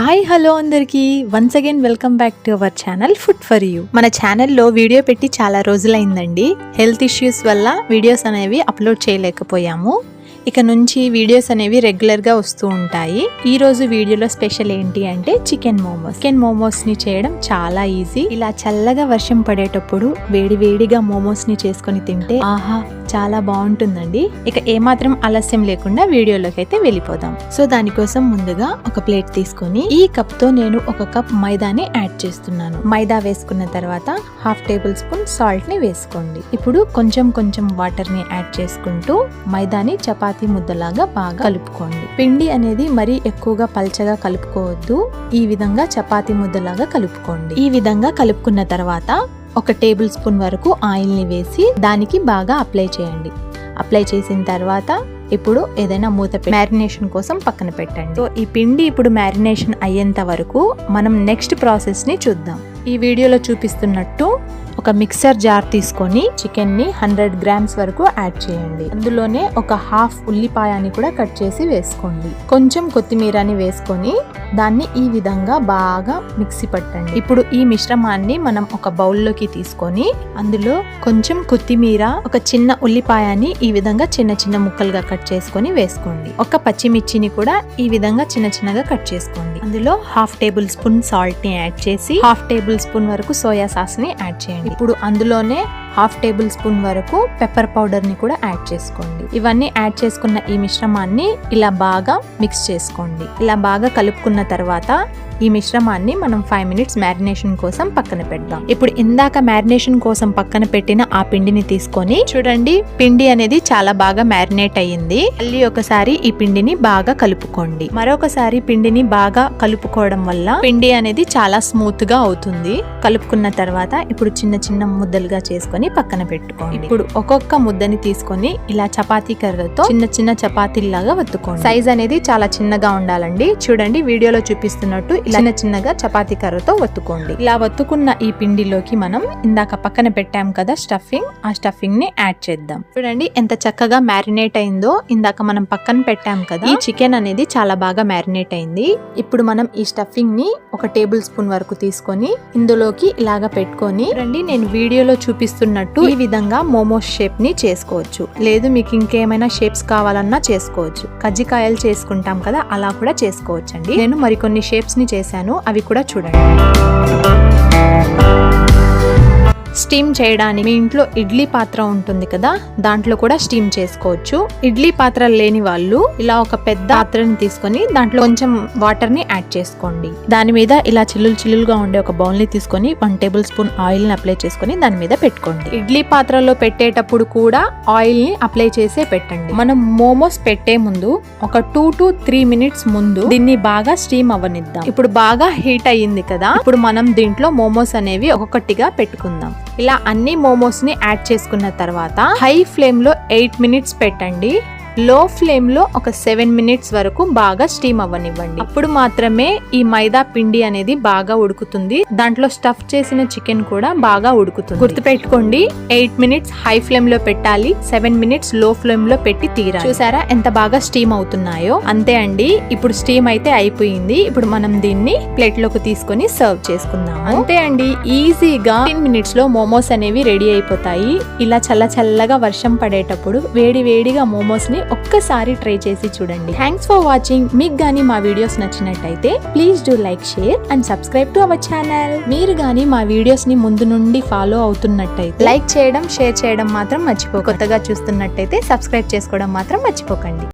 Hi hello అందరికీ. Once again welcome back to our channel food for you మన ఛానల్లో video పెట్టి చాలా రోజులైందండి. హెల్త్ ఇష్యూస్ వల్ల వీడియోస్ అనేవి అప్లోడ్ చేయలేకపోయాము. ఇక నుంచి వీడియోస్ అనేవి రెగ్యులర్గా వస్తూ ఉంటాయి. ఈ రోజు వీడియోలో స్పెషల్ ఏంటి అంటే చికెన్ మోమోస్ చికెన్ మోమోస్ని చేయడం చాలా ఈజీ ఇలా చల్లగా వర్షం పడేటప్పుడు వేడి వేడిగా మోమోస్ని చేసుకొని తింటే ఆహా చాలా బాగుంటుందండి. ఇక ఏమాత్రం ఆలస్యం లేకుండా వీడియోలోకి అయితే వెళ్ళిపోదాం. సో దానికోసం ముందుగా ఒక ప్లేట్ తీసుకొని ఈ కప్తో నేను ఒక కప్ మైదాని యాడ్ చేస్తున్నాను. మైదా వేసుకున్న తర్వాత హాఫ్ టేబుల్ స్పూన్ సాల్ట్ని వేసుకోండి. ఇప్పుడు కొంచెం కొంచెం వాటర్ని యాడ్ చేసుకుంటూ మైదాని చపాతీ ముద్దలాగా బాగా కలుపుకోండి. పిండి అనేది మరీ ఎక్కువగా పల్చగా కలుపుకోవద్దు. ఈ విధంగా చపాతీ ముద్దలాగా కలుపుకోండి. ఈ విధంగా కలుపుకున్న తర్వాత ఒక టేబుల్ స్పూన్ వరకు ఆయిల్ని వేసి దానికి బాగా అప్లై చేయండి. అప్లై చేసిన తర్వాత ఇప్పుడు ఏదైనా మూత మ్యారినేషన్ కోసం పక్కన పెట్టండి. సో ఈ పిండి ఇప్పుడు మ్యారినేషన్ అయ్యేంత వరకు మనం నెక్స్ట్ ప్రాసెస్ని చూద్దాం. ఈ వీడియోలో చూపిస్తున్నట్టు ఒక మిక్సర్ జార్ తీసుకొని చికెన్ని హండ్రెడ్ గ్రామ్స్ వరకు యాడ్ చేయండి. అందులోనే ఒక హాఫ్ ఉల్లిపాయని కూడా కట్ చేసి వేసుకోండి. కొంచెం కొత్తిమీరని వేసుకొని దాన్ని ఈ విధంగా బాగా మిక్సీ పట్టండి. ఇప్పుడు ఈ మిశ్రమాన్ని మనం ఒక బౌల్లోకి తీసుకొని అందులో కొంచెం కొత్తిమీర ఒక చిన్న ఉల్లిపాయని ఈ విధంగా చిన్న చిన్న ముక్కలుగా కట్ చేసుకొని వేసుకోండి. ఒక పచ్చిమిర్చిని కూడా ఈ విధంగా చిన్న చిన్నగా కట్ చేసుకోండి. అందులో హాఫ్ టేబుల్ స్పూన్ సాల్ట్ని యాడ్ చేసి హాఫ్ టేబుల్ స్పూన్ వరకు సోయా సాస్ని యాడ్ చేయండి. ఇప్పుడు అందులోనే హాఫ్ టేబుల్ స్పూన్ వరకు పెప్పర్ పౌడర్ని కూడా యాడ్ చేసుకోండి. ఇవన్నీ యాడ్ చేసుకున్న ఈ మిశ్రమాన్ని ఇలా బాగా మిక్స్ చేసుకోండి. ఇలా బాగా కలుపుకున్న తర్వాత ఈ మిశ్రమాన్ని మనం ఫైవ్ మినిట్స్ మ్యారినేషన్ కోసం పక్కన పెడదాం. ఇప్పుడు ఇందాక మ్యారినేషన్ కోసం పక్కన పెట్టిన ఆ పిండిని తీసుకొని చూడండి పిండి అనేది చాలా బాగా మ్యారినేట్ అయ్యింది. మళ్ళీ ఒకసారి ఈ పిండిని బాగా కలుపుకోండి. మరొకసారి పిండిని బాగా కలుపుకోవడం వల్ల పిండి అనేది చాలా స్మూత్గా అవుతుంది. కలుపుకున్న తర్వాత ఇప్పుడు చిన్న చిన్న ముద్దలుగా చేసుకొని పక్కన పెట్టుకోండి. ఇప్పుడు ఒక్కొక్క ముద్దని తీసుకొని ఇలా చపాతీ కర్రతో చిన్న చిన్న చపాతీలాగా వత్తుకోండి. సైజ్ అనేది చాలా చిన్నగా ఉండాలండి. చూడండి వీడియోలో చూపిస్తున్నట్టు ఇలా చిన్న చిన్నగా చపాతీ కర్రతో వత్తుకోండి. ఇలా వత్తుకున్న ఈ పిండిలోకి మనం ఇందాక పక్కన పెట్టాం కదా స్టఫింగ్ ఆ స్టఫింగ్ని యాడ్ చేద్దాం. చూడండి ఎంత చక్కగా మ్యారినేట్ అయిందో ఇందాక మనం పక్కన పెట్టాం కదా. ఈ చికెన్ అనేది చాలా బాగా మ్యారినేట్ అయింది. ఇప్పుడు మనం ఈ స్టఫింగ్ని ఒక టేబుల్ స్పూన్ వరకు తీసుకొని ఇందులోకి ఇలాగా పెట్టుకొని చూడండి నేను వీడియోలో అన్నట్టు ఈ విధంగా మోమోస్ షేప్ని చేసుకోవచ్చు. లేదు మీకు ఇంకేమైనా షేప్స్ కావాలన్నా చేసుకోవచ్చు. కజ్జికాయలు చేసుకుంటాం కదా అలా కూడా చేసుకోవచ్చు అండి నేను మరికొన్ని షేప్స్ని చేశాను అవి కూడా చూడండి. స్టీమ్ చేయడానికి మీ ఇంట్లో ఇడ్లీ పాత్ర ఉంటుంది కదా దాంట్లో కూడా స్టీమ్ చేసుకోవచ్చు. ఇడ్లీ పాత్ర లేని వాళ్ళు ఇలా ఒక పెద్ద పాత్రని తీసుకొని దాంట్లో కొంచెం వాటర్ని యాడ్ చేసుకోండి. దాని మీద ఇలా చిల్లులు చిల్లులుగా ఉండే ఒక బౌల్ని తీసుకొని వన్ టేబుల్ స్పూన్ ఆయిల్ని అప్లై చేసుకొని దాని మీద పెట్టుకోండి. ఇడ్లీ పాత్రలో పెట్టేటప్పుడు కూడా ఆయిల్ని అప్లై చేసే పెట్టండి. మనం మోమోస్ పెట్టే ముందు ఒక టూ టు త్రీ మినిట్స్ ముందు దీన్ని బాగా స్టీమ్ అవ్వనిద్దాం. ఇప్పుడు బాగా హీట్ అయ్యింది కదా ఇప్పుడు మనం దీంట్లో మోమోస్ అనేవి ఒక్కొక్కటిగా పెట్టుకుందాం. ఇలా అన్ని మోమోస్ని యాడ్ చేసుకున్న తర్వాత హై ఫ్లేమ్లో ఎయిట్ మినిట్స్ పెట్టండి. లో ఫ్లేమ్లో ఒక సెవెన్ మినిట్స్ వరకు బాగా స్టీమ్ అవ్వనివ్వండి. అప్పుడు మాత్రమే ఈ మైదా పిండి అనేది బాగా ఉడుకుతుంది. దాంట్లో స్టఫ్ చేసిన చికెన్ కూడా బాగా ఉడుకుతుంది. గుర్తుపెట్టుకోండి ఎయిట్ మినిట్స్ హై ఫ్లేమ్లో పెట్టాలి సెవెన్ మినిట్స్లో ఫ్లేమ్లో పెట్టి తీరాలి. చూసారా ఎంత బాగా స్టీమ్ అవుతున్నాయో? అంతే అండి ఇప్పుడు స్టీమ్ అయితే అయిపోయింది. ఇప్పుడు మనం దీన్ని ప్లేట్లోకి తీసుకొని సర్వ్ చేసుకుందాం. అంతే అండి ఈజీగా టెన్ మినిట్స్లో మోమోస్ అనేవి రెడీ అయిపోతాయి. ఇలా చల్ల చల్లగా వర్షం పడేటప్పుడు వేడి వేడిగా మోమోస్ని ఒక్కసారి ట్రై చేసి చూడండి. థ్యాంక్స్ ఫర్ వాచింగ్ మీకు గానీ మా వీడియోస్ నచ్చినట్టయితే please do like share and subscribe to our channel మీరు గానీ మా వీడియోస్ని ముందు నుండి ఫాలో అవుతున్నట్టయితే లైక్ చేయడం షేర్ చేయడం మాత్రం మర్చిపో కొత్తగా చూస్తున్నట్టయితే సబ్స్క్రైబ్ చేసుకోవడం మాత్రం మర్చిపోకండి.